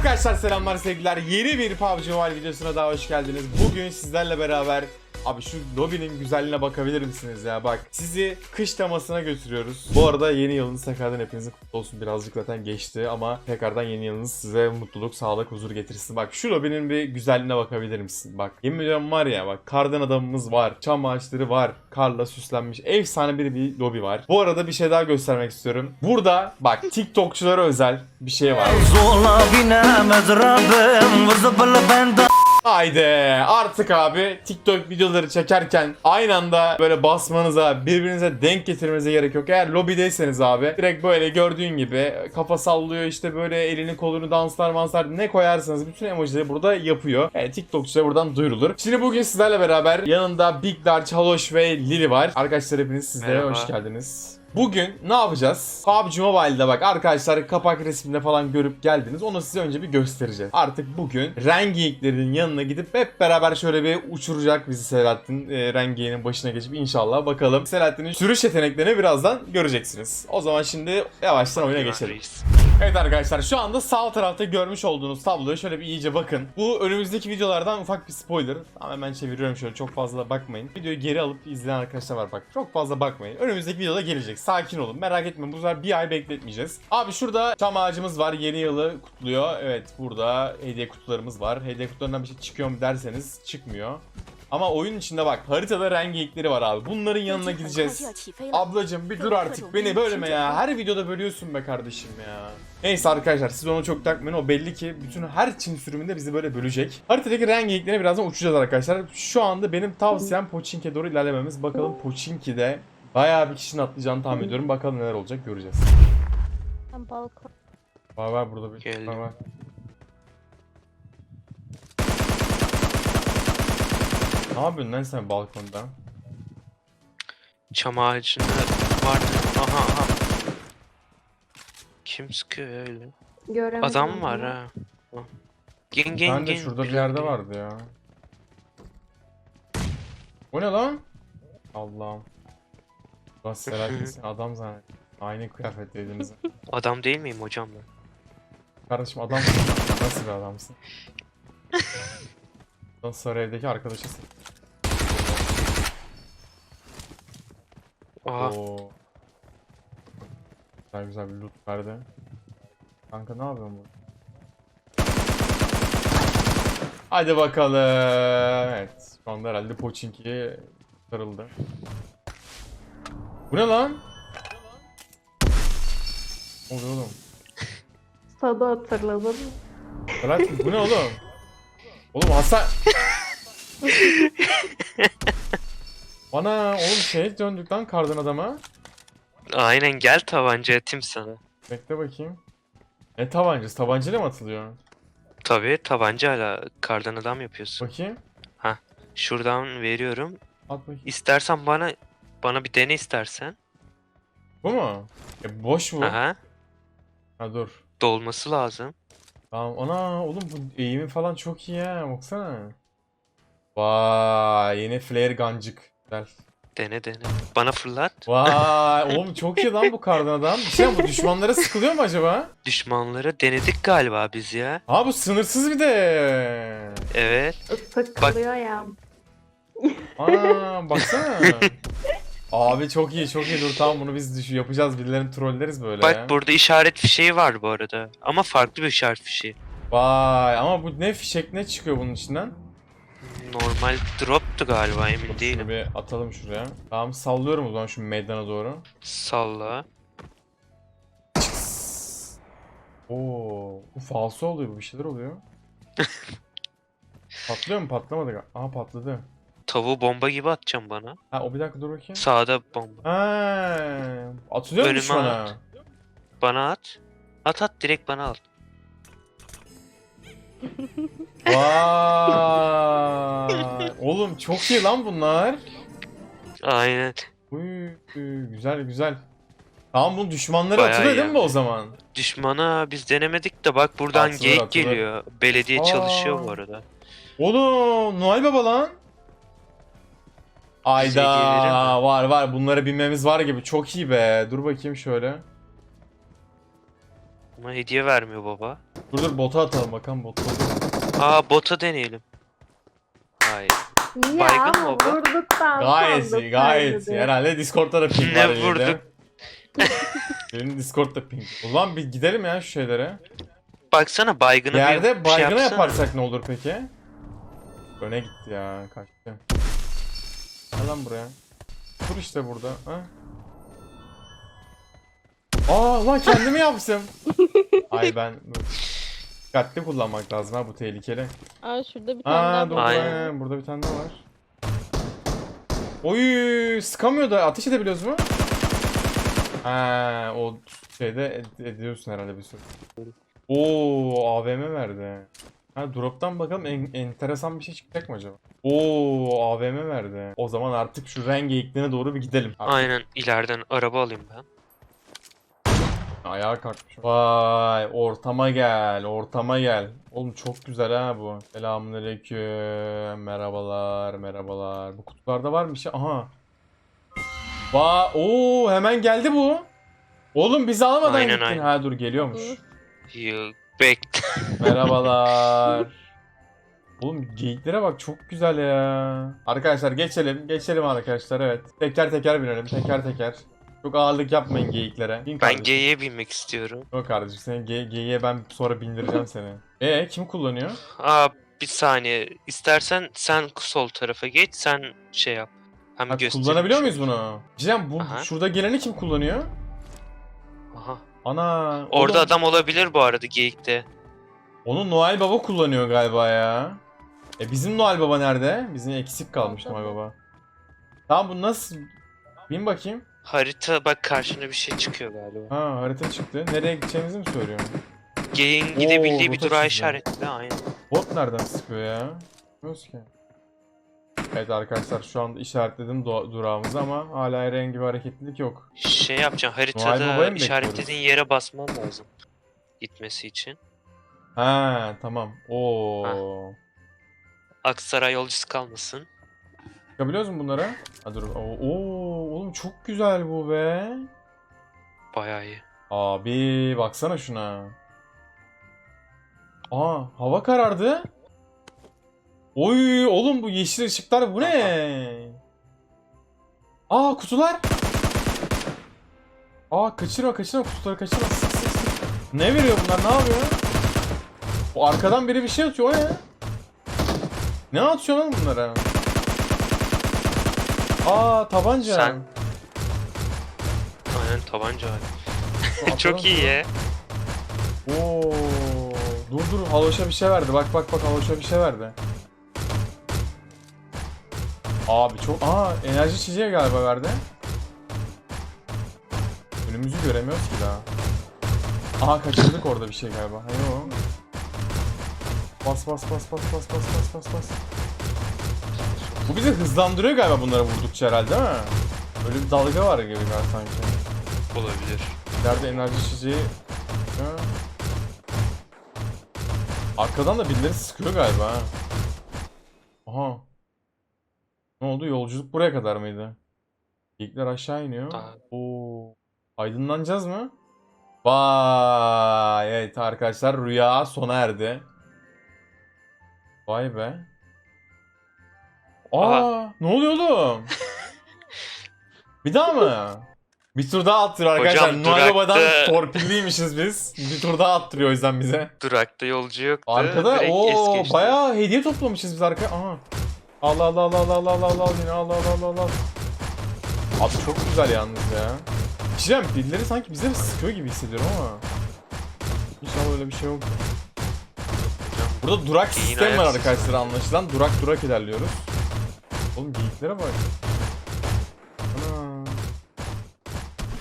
Arkadaşlar selamlar sevgiler. Yeni bir PUBG Mobile videosuna daha hoş geldiniz. Bugün sizlerle beraber Abi şu lobinin güzelliğine bakabilir misiniz ya? Bak sizi kış temasına götürüyoruz. Bu arada yeni yılınız tekrardan hepinizin kutlu olsun. Birazcık zaten geçti ama tekrardan yeni yılınız size mutluluk, sağlık, huzur getirsin. Bak şu lobinin bir güzelliğine bakabilir misin? Bak yemin ediyorum var ya bak kardan adamımız var. Çam ağaçları var. Karla süslenmiş. Efsane bir, bir lobi var. Bu arada bir şey daha göstermek istiyorum. Burada bak TikTokçulara özel bir şey var. Zola binemez Rabbim Haydi artık abi TikTok videoları çekerken aynı anda böyle basmanıza birbirinize denk getirmenize gerek yok. Eğer lobideyseniz abi direkt böyle gördüğün gibi kafa sallıyor işte böyle elini kolunu danslar manslar ne koyarsanız bütün emojileri burada yapıyor. Yani TikTokçuya buradan duyurulur. Şimdi bugün sizlerle beraber yanında Big Large, Haloş ve Lili var. Arkadaşlar hepiniz sizlere Merhaba. hoş geldiniz. Bugün ne yapacağız? PUBG Mobile'da bak arkadaşlar kapak resminde falan görüp geldiniz. Onu size önce bir göstereceğiz. Artık bugün Rengeek'lerin yanına gidip hep beraber şöyle bir uçuracak bizi Selahattin. E, Rengeek'in başına geçip inşallah bakalım. Selahattin'in sürüş yeteneklerini birazdan göreceksiniz. O zaman şimdi yavaştan oyuna geçelim. Evet arkadaşlar şu anda sağ tarafta görmüş olduğunuz tabloya şöyle bir iyice bakın. Bu önümüzdeki videolardan ufak bir spoiler. Ama hemen çeviriyorum şöyle çok fazla bakmayın. Videoyu geri alıp izleyen arkadaşlar var bak. Çok fazla bakmayın. Önümüzdeki videoda gelecek. Sakin olun. Merak etmeyin. Bu sefer bir ay bekletmeyeceğiz. Abi şurada çam ağacımız var. Yeni yılı kutluyor. Evet burada hediye kutularımız var. Hediye kutularından bir şey çıkıyor mu derseniz çıkmıyor. Ama oyun içinde bak haritada renk geyikleri var abi. Bunların yanına gideceğiz. Ablacım bir dur artık beni bölme ya. Her videoda bölüyorsun be kardeşim ya. Neyse arkadaşlar siz onu çok takmayın. O belli ki bütün her Çin sürümünde bizi böyle bölecek. Haritadaki renk geyiklerine birazdan uçacağız arkadaşlar. Şu anda benim tavsiyem Pochinki'ye doğru ilerlememiz. Bakalım Pochinki'de bayağı bir kişinin atlayacağını tahmin ediyorum. Bakalım neler olacak göreceğiz. Ben balkon. Var var burada bir Geldim. var var. Ne yapıyorsun lan sen balkonda? Çam ağacında vardı. Aha aha. Kim sıkıyor ya öyle? Göremedim. Adam var ha. Gen gen Ben de gen. şurada bir yerde vardı ya. O ne lan? Allah'ım. Lan Selahattin adam zannettim. Aynı kıyafetteydiniz. Adam değil miyim hocam ben? Kardeşim adam nasıl bir adamsın? Lan sarı evdeki arkadaşısın. Aha. Oo. Güzel güzel bir loot verdi. Kanka ne yapıyorsun bu? Hadi bakalım. Evet. Şu anda herhalde Pochinki'ye sarıldı. Bu ne lan? Ne oluyor oğlum? Sana hatırladım. Selahattin bu ne oğlum? Oğlum Hasan... Bana oğlum şey döndük lan kardan adama. Aynen gel tabanca atayım sana. Bekle bakayım. Ne tabancası? Tabancayla mı atılıyor? Tabii tabancayla kardan adam yapıyorsun. Bakayım. Şuradan veriyorum. At bakayım. İstersen bana bana bir dene istersen. Bu mu? E boş bu. Aha. Ha dur. Dolması lazım. Tamam. Ana oğlum bu eğimi falan çok iyi ha. Baksana. Vay yeni flare gancık. Güzel. Dene dene. Bana fırlat. Vay oğlum çok iyi lan bu kardan adam. Bir şey bu düşmanlara sıkılıyor mu acaba? Düşmanları denedik galiba biz ya. Ha bu sınırsız bir de. Evet. Sıkılıyor ya. Aa baksana. Abi çok iyi çok iyi dur tamam bunu biz düş yapacağız birilerini trolleriz böyle Bak ya. burada işaret fişeği var bu arada. Ama farklı bir işaret fişeği. Vay ama bu ne fişek ne çıkıyor bunun içinden? Normal drop'tu galiba emin Dur, şunu değilim. bir atalım şuraya. Tamam sallıyorum o zaman şu meydana doğru. Salla. Oo, bu falso oluyor bu bir şeyler oluyor. Patlıyor mu? Patlamadı. gal- Aha patladı. Tavuğu bomba gibi atacağım bana. Ha o bir dakika dur bakayım. Sağda bomba. Ha, atılıyor mu Önüme düşmana? at. Bana at. At at direkt bana al. Vay. Oğlum çok iyi lan bunlar. Aynen. Uy, güzel güzel. Tamam bunun düşmanları Bayağı atılıyor değil mi o zaman? Düşmana biz denemedik de bak buradan Atılır, geyik atılır. geliyor. Belediye Aa. çalışıyor bu arada. Oğlum Noel Baba lan. Ayda var var bunlara binmemiz var gibi çok iyi be. Dur bakayım şöyle. Ama hediye vermiyor baba. Dur dur bota atalım bakalım bot. Aa bota deneyelim. Hayır. Ya Baygın mı bu? vurduktan Gayet sonra iyi gayet iyi. Herhalde Discord'da da ping Ne var yine de. vurduk? Benim Discord'da ping. Ulan bir gidelim ya şu şeylere. Baksana baygını bir Yerde şey baygını yapsana. yaparsak ne olur peki? Öne gitti ya kaçtı. Gel lan buraya. Dur işte burada. Ha? Aa lan kendimi yapsam. Ay ben dikkatli kullanmak lazım ha bu tehlikeli. Aa şurada bir tane Aa daha dur var. Aynen. burada bir tane daha var. Oy sıkamıyor da ateş edebiliyoruz mu? Ha o şeyde ed- ediyorsun herhalde bir sürü. Oo AVM verdi. Ha drop'tan bakalım en- enteresan bir şey çıkacak mı acaba? Oo AVM verdi. O zaman artık şu renk geyiklerine doğru bir gidelim. Artık Aynen ileriden araba alayım ben. Ayağa kalkmış. Vay ortama gel ortama gel. Oğlum çok güzel ha bu. Selamünaleyküm. Merhabalar merhabalar. Bu kutularda var mı bir şey? Aha. Va Oo hemen geldi bu. Oğlum bizi almadan Aynen, gittin. aynen. Ha dur geliyormuş. Yok bekle. Merhabalar. Oğlum geyiklere bak çok güzel ya. Arkadaşlar geçelim. Geçelim arkadaşlar evet. Teker teker binelim. Teker teker. Çok ağırlık yapmayın geyiklere. Bin Ben. G'ye binmek istiyorum. Yok kardeşim seni G- G'ye ben sonra bindireceğim seni. E kim kullanıyor? Aa bir saniye. İstersen sen sol tarafa geç sen şey yap. Hem Ha, kullanabiliyor muyuz bunu? Cem bu Aha. şurada geleni kim kullanıyor? Aha. Ana. Orada oğlum, adam olabilir bu arada geyikte. Onu Noel Baba kullanıyor galiba ya. E bizim Noel Baba nerede? Bizim eksik kalmış Noel? Baba. Tamam bu nasıl? Bin bakayım. Harita bak karşına bir şey çıkıyor galiba. Ha harita çıktı. Nereye gideceğimizi mi söylüyor? Geyin Oo, gidebildiği bir rota durağı çizdi. işaretle aynen. Bot nereden sıkıyor ya? Bilmiyoruz ki. Evet arkadaşlar şu anda işaretledim du- durağımızı ama hala herhangi bir hareketlilik yok. Şey yapacaksın Baba'yı haritada mı işaretlediğin yere basman lazım. Gitmesi için. Ha tamam. Oo. Aksaray yolcusu kalmasın. Çıkabiliyoruz mu bunlara? Ha dur. Oo, oo, oğlum çok güzel bu be. Bayağı iyi. Abi baksana şuna. Aa hava karardı. Oy oğlum bu yeşil ışıklar bu ne? Aa kutular. Aa kaçırma kaçırma kutuları kaçırma. Sık sık sık. Ne veriyor bunlar ne yapıyor? O arkadan biri bir şey atıyor o ne? Ne atıyor lan bunlara? Aa tabanca. Sen- Aynen tabanca. Arkadan Çok iyi ya. Oo. Dur dur Haloş'a bir şey verdi. Bak bak bak Haloş'a bir şey verdi. Abi çok... Aa enerji içeceği galiba verdi. Önümüzü göremiyoruz ki daha. Aha kaçırdık orada bir şey galiba. O. Bas bas bas bas bas bas bas bas bas. Bu bizi hızlandırıyor galiba bunlara vurdukça herhalde değil mi? Öyle bir dalga var gibi var sanki. Olabilir. İleride enerji içeceği... Ha. Arkadan da birileri sıkıyor galiba ha. Aha. Ne oldu? Yolculuk buraya kadar mıydı? İlkler aşağı iniyor. Daha- Oo. Aydınlanacağız mı? Vay. Evet arkadaşlar rüya sona erdi. Vay be. Aa, ne oluyor oğlum? Bir daha mı? Bir tur daha attırıyor arkadaşlar. Hocam, durakta- torpilliymişiz biz. Bir tur daha attırıyor o yüzden bize. Durakta yolcu yoktu. Arkada o bayağı hediye toplamışız biz arkaya. Aha. Allah Allah Allah Allah Allah Allah Allah yine Allah Allah Allah Allah. Abi çok güzel yalnız ya. Diyeceğim birileri sanki bize sıkıyor gibi hissediyorum ama. İnşallah öyle bir şey yok. Burada durak Yine sistemi var arkadaşlar anlaşılan. Durak durak ilerliyoruz. Oğlum geyiklere bak.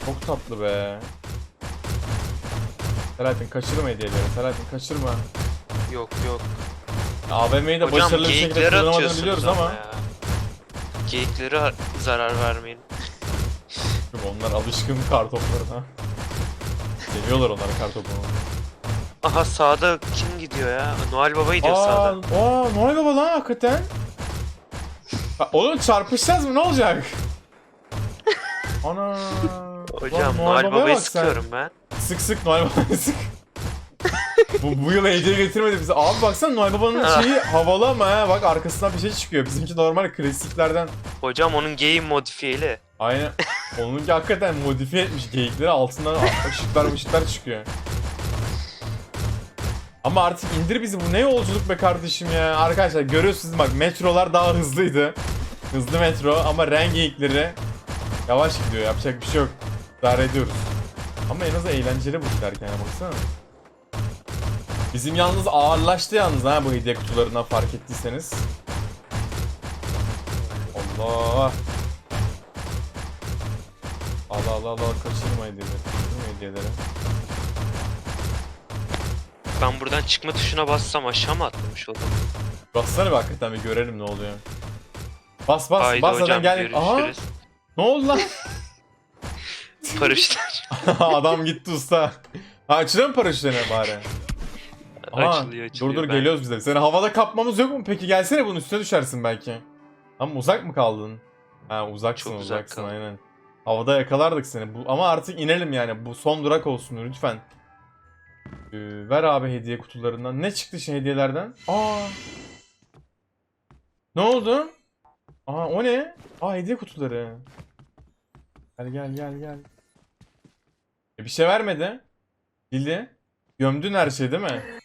Çok tatlı be. Selahattin kaçırma hediyeleri. Selahattin kaçırma. Yok yok. AVM'yi de Hocam başarılı bir şekilde kullanamadığını atıyorsunuz biliyoruz ama. ama. ya. Geyiklere zarar vermeyin. Çünkü onlar alışkın kar toplarına. Seviyorlar onlar kar topunu. Aha sağda kim gidiyor ya? Noel Baba gidiyor Aa, sağda. aa, Noel Baba lan hakikaten. Ha, Oğlum çarpışacağız mı ne olacak? Ana. Hocam Lan Noel, Baba'ya Baba'yı bak sen. sıkıyorum ben. Sık sık Noel Baba'yı sık. bu, bu yıl hediye getirmedi bize. Abi baksana Noel Baba'nın şeyi havalı ama ha. Bak arkasından bir şey çıkıyor. Bizimki normal klasiklerden. Hocam onun game modifiyeli. Aynen. Onunki hakikaten modifiye etmiş geyikleri altından ışıklar ışıklar çıkıyor. Ama artık indir bizi bu ne yolculuk be kardeşim ya. Arkadaşlar görüyorsunuz bak metrolar daha hızlıydı. Hızlı metro ama renk geyikleri yavaş gidiyor yapacak bir şey yok. İdare ediyoruz. Ama en azından eğlenceli bu giderken ya baksana. Bizim yalnız ağırlaştı yalnız ha bu hediye kutularından fark ettiyseniz. Allah. Allah Allah Allah kaçırma hediyeleri. Kaçırma hediyeleri. Ben buradan çıkma tuşuna bassam aşağı mı atlamış oldum? Bassana bir hakikaten bir görelim ne oluyor. Bas bas Haydi bas hocam zaten gel. Aha ne oldu lan? Paraşütler Adam gitti usta. Ha açılıyor mu paraşütlerine bari? Aha, açılıyor açılıyor. Dur dur Ben- geliyoruz biz de. Seni havada kapmamız yok mu? Peki gelsene bunun üstüne düşersin belki. Ama uzak mı kaldın? Ha uzaksın Çok uzak uzaksın kaldım. aynen. Havada yakalardık seni. Bu, ama artık inelim yani. Bu son durak olsun lütfen. Ee, ver abi hediye kutularından. Ne çıktı şimdi hediyelerden? Aa. Ne oldu? Aa o ne? Aa hediye kutuları. Gel gel gel gel. E, bir şey vermedi. Lili. Gömdün her şeyi değil mi?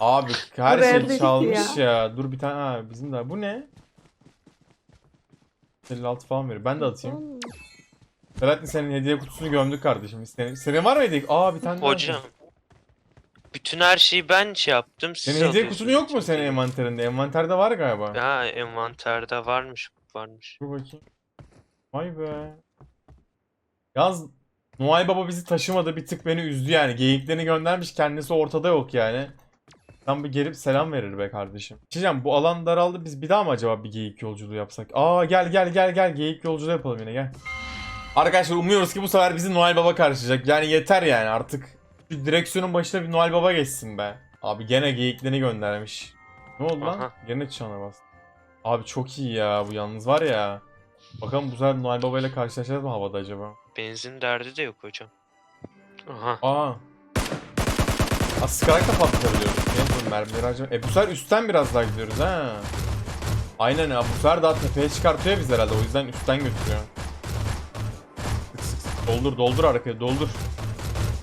Abi her Buraya şey dedik çalmış ya. Dur bir tane ha bizim de. Bu ne? 56 falan veriyor. Ben de atayım. Selahattin senin hediye kutusunu gömdük kardeşim. Senin, senin var mı hediye? Aa bir tane daha. Hocam. Bütün her şeyi ben şey yaptım. Siz Senin hediye alıyorsunuz kutun yok mu senin envanterinde? Envanterde var galiba. Ha envanterde varmış varmış. Dur bakayım. Vay be. Yalnız Noel Baba bizi taşımadı bir tık beni üzdü yani. Geyiklerini göndermiş kendisi ortada yok yani. Tam bir gelip selam verir be kardeşim. Şey diyeceğim, bu alan daraldı biz bir daha mı acaba bir geyik yolculuğu yapsak? Aa gel gel gel gel geyik yolculuğu yapalım yine gel. Arkadaşlar umuyoruz ki bu sefer bizi Noel Baba karşılayacak. Yani yeter yani artık. Bir direksiyonun başına bir Noel Baba geçsin be. Abi gene geyiklerini göndermiş. Ne oldu lan? Aha. Gene çana bastı. Abi çok iyi ya bu yalnız var ya. Bakalım bu sefer Noel Baba ile karşılaşacağız mı havada acaba? Benzin derdi de yok hocam. Aha. Aa. Aa sıkarak da patlatabiliyoruz. Ne bu mermileri acaba? E bu sefer üstten biraz daha gidiyoruz ha. Aynen ya bu sefer daha tepeye çıkartıyor biz herhalde o yüzden üstten götürüyor. Sık sık sık. Doldur doldur arkaya doldur.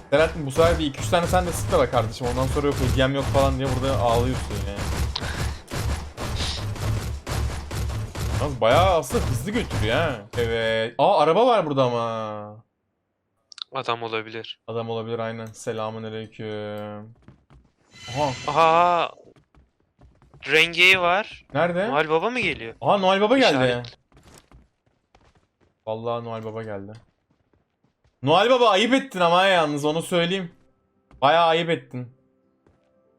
Selahattin bu sefer bir 2-3 tane sen de sık da be kardeşim ondan sonra yok hediyem yok falan diye burada ağlıyorsun yani. Yalnız bayağı aslında hızlı götürüyor ha. Evet. Aa araba var burada ama. Adam olabilir. Adam olabilir aynen. Selamun aleyküm. Aha Aha. Rengeyi var. nerede? Noel Baba mı geliyor? Aha Noel Baba geldi. İşaret. Vallahi Noel Baba geldi. Noel Baba ayıp ettin ama ya yalnız onu söyleyeyim. Bayağı ayıp ettin.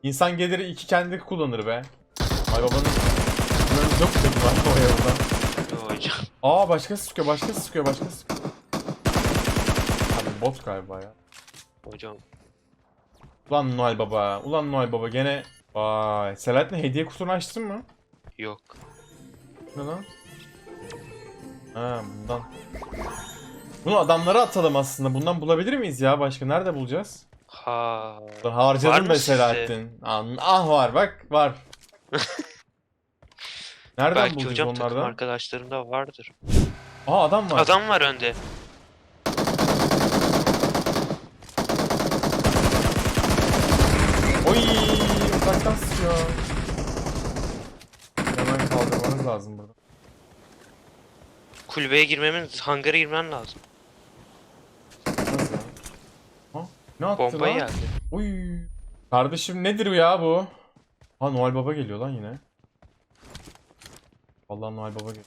İnsan gelir iki kendi kullanır be. Noel Baba'nın yok dedi. Yo hocam. Aa başkası sıkıyor, başkası sıkıyor, başkası sıkıyor. Abi bot galiba ya. Hocam. Ulan Noel Baba, ulan Noel Baba gene... Vay, Selahattin hediye kutusunu açtın mı? Yok. Ne lan? Ha bundan. Bunu adamlara atalım aslında. Bundan bulabilir miyiz ya başka? Nerede bulacağız? Ha. Harcadın be? Selahattin. Ah, ah var bak var. Nereden Belki bulacağız hocam takım onlardan? arkadaşlarımda vardır. Aa adam var. Adam var önde. Oy uzaktan sıkıyor. Hemen kaldırmanız lazım burada. Kulübeye girmemin, hangara girmen lazım. Nasıl ya? Ha? Ne attı Bomba lan? geldi. Uy. Kardeşim nedir bu ya bu? Ha Noel Baba geliyor lan yine. Vallahi Noel Baba geliyor.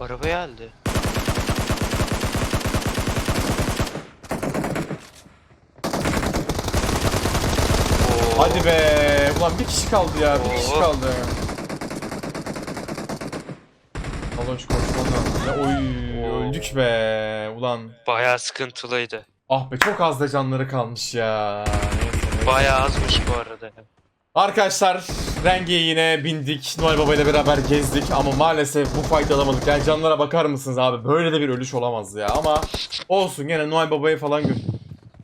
Araba geldi. Oo. Hadi be. Ulan bir kişi kaldı ya. Bir kişi Oo. kaldı. Şu koşman lazım. Ya, oy Oo. öldük be. Ulan. Bayağı sıkıntılıydı. Ah be çok az da canları kalmış ya. Neyse. Bayağı azmış bu arada. Arkadaşlar Renge'ye yine bindik. Noel Baba ile beraber gezdik ama maalesef bu fight alamadık. Yani canlara bakar mısınız abi? Böyle de bir ölüş olamaz ya ama olsun gene Noel Baba'yı falan gö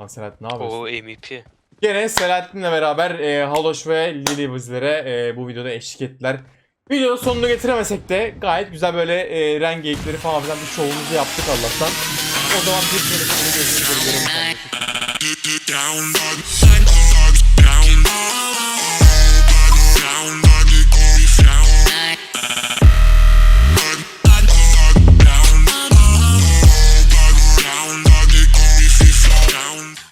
Lan Selahattin ne yapıyorsun? O MVP. Gene Selahattin'le beraber e, Haloş ve Lili bizlere e, bu videoda eşlik ettiler. Videonun sonunu getiremesek de gayet güzel böyle e, renk geyikleri falan filan bir şovumuzu yaptık Allah'tan. O zaman bir sonraki videoda görüşürüz.